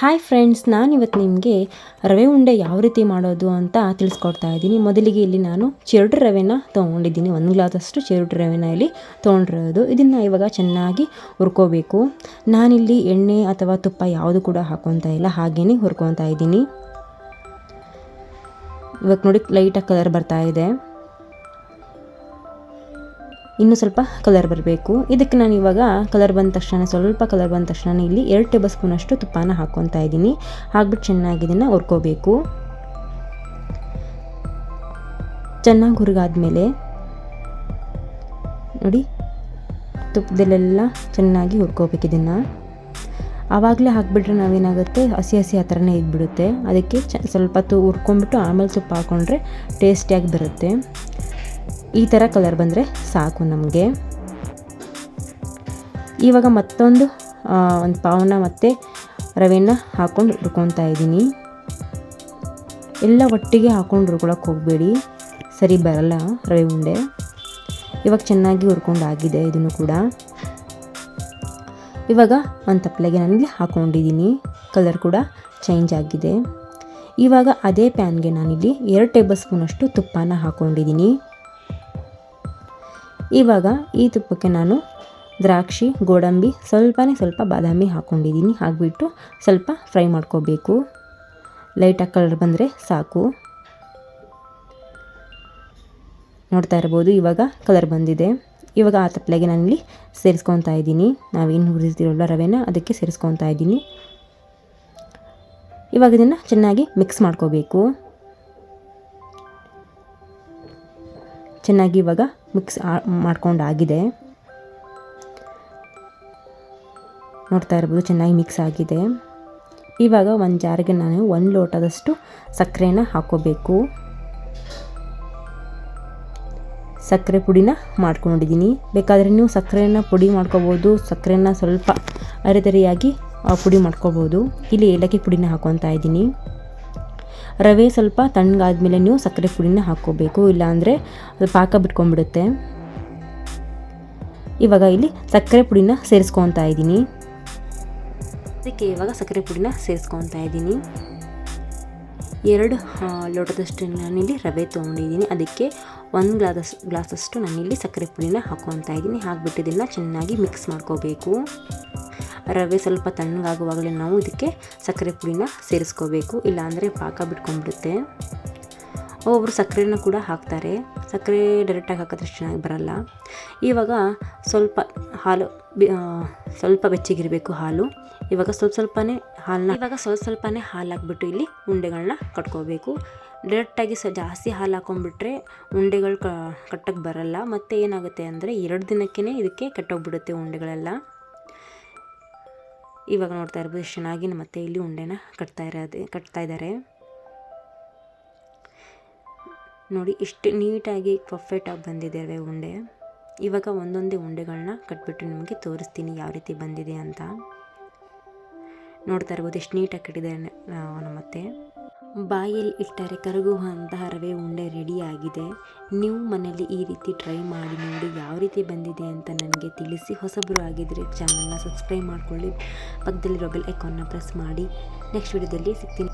Hi friends ನಾನು ಇವತ್ತು ನಿಮಗೆ ರವೆ ಉಂಡೆ ಯಾವ ರೀತಿ ಮಾಡೋದು ಅಂತ ತಿಳಿಸ್ಕೊಡ್ತಾ ಇದ್ದೀನಿ. ಮೊದಲಿಗೆ ಇಲ್ಲಿ ನಾನು ಚೆರಡು ರವೆನ ತೊಗೊಂಡಿದ್ದೀನಿ. ಒಂದು ಗ್ಲಾಸಷ್ಟು ಚೆರಡು ರವೆನ ಇಲ್ಲಿ ತೊಗೊಂಡಿರೋದು. ಇದನ್ನು ಇವಾಗ ಚೆನ್ನಾಗಿ ಹುರ್ಕೋಬೇಕು. ನಾನಿಲ್ಲಿ ಎಣ್ಣೆ ಅಥವಾ ತುಪ್ಪ ಯಾವುದು ಕೂಡ ಹಾಕೊತಾ ಇಲ್ಲ. ಹಾಗೇ ಹುರ್ಕೊತಾ ಇದ್ದೀನಿ. ಇವಾಗ ನೋಡಿ ಲೈಟಾಗಿ ಕಲರ್ ಬರ್ತಾ ಇದೆ. ಇನ್ನೂ ಸ್ವಲ್ಪ ಕಲರ್ ಬರಬೇಕು. ಇದಕ್ಕೆ ನಾನು ಇವಾಗ ಕಲರ್ ಬಂದ ತಕ್ಷಣ, ಸ್ವಲ್ಪ ಕಲರ್ ಬಂದ ತಕ್ಷಣ ಇಲ್ಲಿ ಎರಡು ಟೇಬಲ್ ಸ್ಪೂನಷ್ಟು ತುಪ್ಪನ ಹಾಕ್ಕೊತಾ ಇದ್ದೀನಿ. ಹಾಕ್ಬಿಟ್ಟು ಚೆನ್ನಾಗಿ ಇದನ್ನು ಹುರ್ಕೋಬೇಕು. ಚೆನ್ನಾಗಿ ಹುರಿಗಾದ್ಮೇಲೆ ನೋಡಿ, ತುಪ್ಪದಲ್ಲೆಲ್ಲ ಚೆನ್ನಾಗಿ ಹುರ್ಕೋಬೇಕು ಇದನ್ನು. ಆವಾಗಲೇ ಹಾಕಿಬಿಟ್ರೆ ನಾವೇನಾಗುತ್ತೆ, ಹಸಿ ಹಸಿ ಆ ಥರನೇ ಇದ್ಬಿಡುತ್ತೆ. ಅದಕ್ಕೆ ಚ, ಸ್ವಲ್ಪ ತು ಹುರ್ಕೊಂಬಿಟ್ಟು ಆಮೇಲೆ ತುಪ್ಪ ಹಾಕ್ಕೊಂಡ್ರೆ ಟೇಸ್ಟಿಯಾಗಿ ಬರುತ್ತೆ. ಈ ಥರ ಕಲರ್ ಬಂದರೆ ಸಾಕು ನಮಗೆ. ಇವಾಗ ಮತ್ತೊಂದು ಒಂದು ಪಾವನ ಮತ್ತು ರವೆನ ಹಾಕ್ಕೊಂಡು ಹುರ್ಕೊತಾ ಇದ್ದೀನಿ. ಎಲ್ಲ ಒಟ್ಟಿಗೆ ಹಾಕ್ಕೊಂಡು ಹುರ್ಕೊಳಕ್ಕೆ ಹೋಗಬೇಡಿ. ಸರಿ ಬರಲ್ಲ ರವೆ ಉಂಡೆ. ಇವಾಗ ಚೆನ್ನಾಗಿ ಹುರ್ಕೊಂಡು ಆಗಿದೆ ಇದನ್ನು ಕೂಡ. ಇವಾಗ ಒಂದು ತಪ್ಪಲೆಗೆ ನನಗೆ ಹಾಕ್ಕೊಂಡಿದ್ದೀನಿ ಕಲರ್ ಕೂಡ ಚೇಂಜ್ ಆಗಿದೆ. ಇವಾಗ ಅದೇ ಪ್ಯಾನ್ಗೆ ನಾನಿಲ್ಲಿ ಎರಡು ಟೇಬಲ್ ಸ್ಪೂನಷ್ಟು ತುಪ್ಪನ ಹಾಕ್ಕೊಂಡಿದ್ದೀನಿ ಇವಾಗ ಈ ತುಪ್ಪಕ್ಕೆ ನಾನು ದ್ರಾಕ್ಷಿ, ಗೋಡಂಬಿ, ಸ್ವಲ್ಪನೇ ಸ್ವಲ್ಪ ಬಾದಾಮಿ ಹಾಕ್ಕೊಂಡಿದ್ದೀನಿ ಹಾಕಿಬಿಟ್ಟು ಸ್ವಲ್ಪ ಫ್ರೈ ಮಾಡ್ಕೋಬೇಕು. ಲೈಟಾಗಿ ಕಲರ್ ಬಂದರೆ ಸಾಕು. ನೋಡ್ತಾ ಇರ್ಬೋದು, ಇವಾಗ ಕಲರ್ ಬಂದಿದೆ. ಇವಾಗ ಆ ತಪ್ಪಲೆಗೆ ನಾನಿಲ್ಲಿ ಸೇರಿಸ್ಕೊತಾ ಇದ್ದೀನಿ. ನಾವೇನು ಹುರಿದಿರೋಲ್ಲ ರವೆನ, ಅದಕ್ಕೆ ಸೇರಿಸ್ಕೊತಾ ಇದ್ದೀನಿ. ಇವಾಗ ಇದನ್ನು ಚೆನ್ನಾಗಿ ಮಿಕ್ಸ್ ಮಾಡ್ಕೋಬೇಕು. ಚೆನ್ನಾಗಿ ಇವಾಗ ಮಿಕ್ಸ್ ಮಾಡ್ಕೊಂಡಾಗಿದೆ. ನೋಡ್ತಾ ಇರ್ಬೋದು, ಚೆನ್ನಾಗಿ ಮಿಕ್ಸ್ ಆಗಿದೆ. ಇವಾಗ ಒಂದು ಜಾರಿಗೆ ನಾನು ಒಂದು ಲೋಟದಷ್ಟು ಸಕ್ಕರೆನ ಹಾಕೋಬೇಕು ಸಕ್ಕರೆ ಪುಡಿನ ಮಾಡ್ಕೊಂಡಿದ್ದೀನಿ. ಬೇಕಾದರೆ ನೀವು ಸಕ್ಕರೆನ ಪುಡಿ ಮಾಡ್ಕೋಬೋದು, ಸಕ್ಕರೆನ ಸ್ವಲ್ಪ ಅರೆದರಿಯಾಗಿ ಪುಡಿ ಮಾಡ್ಕೋಬೋದು. ಇಲ್ಲಿ ಏಲಕ್ಕಿ ಪುಡಿನ ಹಾಕೊತಾ ಇದ್ದೀನಿ. ರವೆ ಸ್ವಲ್ಪ ತಣ್ಣಗಾದ್ಮೇಲೆ ನೀವು ಸಕ್ಕರೆ ಪುಡಿನ ಹಾಕ್ಕೋಬೇಕು, ಇಲ್ಲಾಂದರೆ ಅದು ಪಾಕ ಬಿಟ್ಕೊಂಡ್ಬಿಡುತ್ತೆ. ಇವಾಗ ಇಲ್ಲಿ ಸಕ್ಕರೆ ಪುಡಿನ ಸೇರಿಸ್ಕೊತಾ ಇದ್ದೀನಿ. ಅದಕ್ಕೆ ಇವಾಗ ಸಕ್ಕರೆ ಪುಡಿನ ಸೇರಿಸ್ಕೊತಾ ಇದ್ದೀನಿ. ಎರಡು ಲೋಟದಷ್ಟು ನಾನಿಲ್ಲಿ ರವೆ ತೊಗೊಂಡಿದ್ದೀನಿ. ಅದಕ್ಕೆ ಒಂದು ಗ್ಲಾಸ್ ಗ್ಲಾಸಷ್ಟು ನಾನಿಲ್ಲಿ ಸಕ್ಕರೆ ಪುಡಿನ ಹಾಕ್ಕೊತಾ ಇದ್ದೀನಿ. ಹಾಕ್ಬಿಟ್ಟು ಇದನ್ನು ಚೆನ್ನಾಗಿ ಮಿಕ್ಸ್ ಮಾಡ್ಕೋಬೇಕು. ರವೆ ಸ್ವಲ್ಪ ತಣ್ಣಗಾಗುವಾಗಲೇ ನಾವು ಇದಕ್ಕೆ ಸಕ್ಕರೆ ಪುಡಿನ ಸೇರಿಸ್ಕೋಬೇಕು. ಇಲ್ಲಾಂದರೆ ಪಾಕ ಬಿಟ್ಕೊಂಡ್ಬಿಡುತ್ತೆ. ಒಬ್ಬೊಬ್ರು ಸಕ್ಕರೆನ ಕೂಡ ಹಾಕ್ತಾರೆ. ಸಕ್ಕರೆ ಡೈರೆಕ್ಟಾಗಿ ಹಾಕಿದ್ರೆ ಚೆನ್ನಾಗಿ ಬರಲ್ಲ. ಇವಾಗ ಸ್ವಲ್ಪ ಹಾಲು ಸ್ವಲ್ಪ ಬೆಚ್ಚಗಿರಬೇಕು ಹಾಲು. ಇವಾಗ ಸ್ವಲ್ಪ ಸ್ವಲ್ಪನೇ ಹಾಲನ್ನ ಇವಾಗ ಸ್ವಲ್ಪ ಸ್ವಲ್ಪನೇ ಹಾಲು ಹಾಕ್ಬಿಟ್ಟು ಇಲ್ಲಿ ಉಂಡೆಗಳನ್ನ ಕಟ್ಕೋಬೇಕು. ಡೈರೆಕ್ಟಾಗಿ ಸ ಜಾಸ್ತಿ ಹಾಲು ಹಾಕೊಂಡ್ಬಿಟ್ರೆ ಉಂಡೆಗಳು ಕಟ್ಟಕ್ಕೆ ಬರಲ್ಲ. ಮತ್ತು ಏನಾಗುತ್ತೆ ಅಂದರೆ ಎರಡು ದಿನಕ್ಕೇ ಇದಕ್ಕೆ ಕೆಟ್ಟೋಗ್ಬಿಡುತ್ತೆ ಉಂಡೆಗಳೆಲ್ಲ. ಇವಾಗ ನೋಡ್ತಾ ಇರ್ಬೋದು ಎಷ್ಟು ಚೆನ್ನಾಗಿ ಮತ್ತೆ ಇಲ್ಲಿ ಉಂಡೆನ ಕಟ್ತಾ ಇರೋದು, ಕಟ್ತಾ ಇದ್ದಾರೆ ನೋಡಿ, ಇಷ್ಟು ನೀಟಾಗಿ ಪರ್ಫೆಕ್ಟಾಗಿ ಬಂದಿದೆ ಉಂಡೆ. ಇವಾಗ ಒಂದೊಂದೇ ಉಂಡೆಗಳನ್ನ ಕಟ್ಬಿಟ್ಟು ನಿಮಗೆ ತೋರಿಸ್ತೀನಿ ಯಾವ ರೀತಿ ಬಂದಿದೆ ಅಂತ. ನೋಡ್ತಾ ಇರ್ಬೋದು ಎಷ್ಟು ನೀಟಾಗಿ ಕಟ್ಟಿದ್ದಾರೆ ನಮ್ಮತ್ತೆ. ಬಾಯಲ್ಲಿ ಇಟ್ಟರೆ ಕರಗುವಂತಹ ರವೆ ಉಂಡೆ ರೆಡಿಯಾಗಿದೆ. ನೀವು ಮನೆಯಲ್ಲಿ ಈ ರೀತಿ ಟ್ರೈ ಮಾಡಿ ನೋಡಿ ಯಾವ ರೀತಿ ಬಂದಿದೆ ಅಂತ ನನಗೆ ತಿಳಿಸಿ. ಹೊಸಬರು ಆಗಿದ್ದರೆ ಚಾನಲ್ನ ಸಬ್ಸ್ಕ್ರೈಬ್ ಮಾಡಿಕೊಳ್ಳಿ. ಪಕ್ಕದಲ್ಲಿರೋ ಬೆಲ್ ಐಕಾನ್ನ ಪ್ರೆಸ್ ಮಾಡಿ. ನೆಕ್ಸ್ಟ್ ವಿಡಿಯೋದಲ್ಲಿ ಸಿಗ್ತೀನಿ.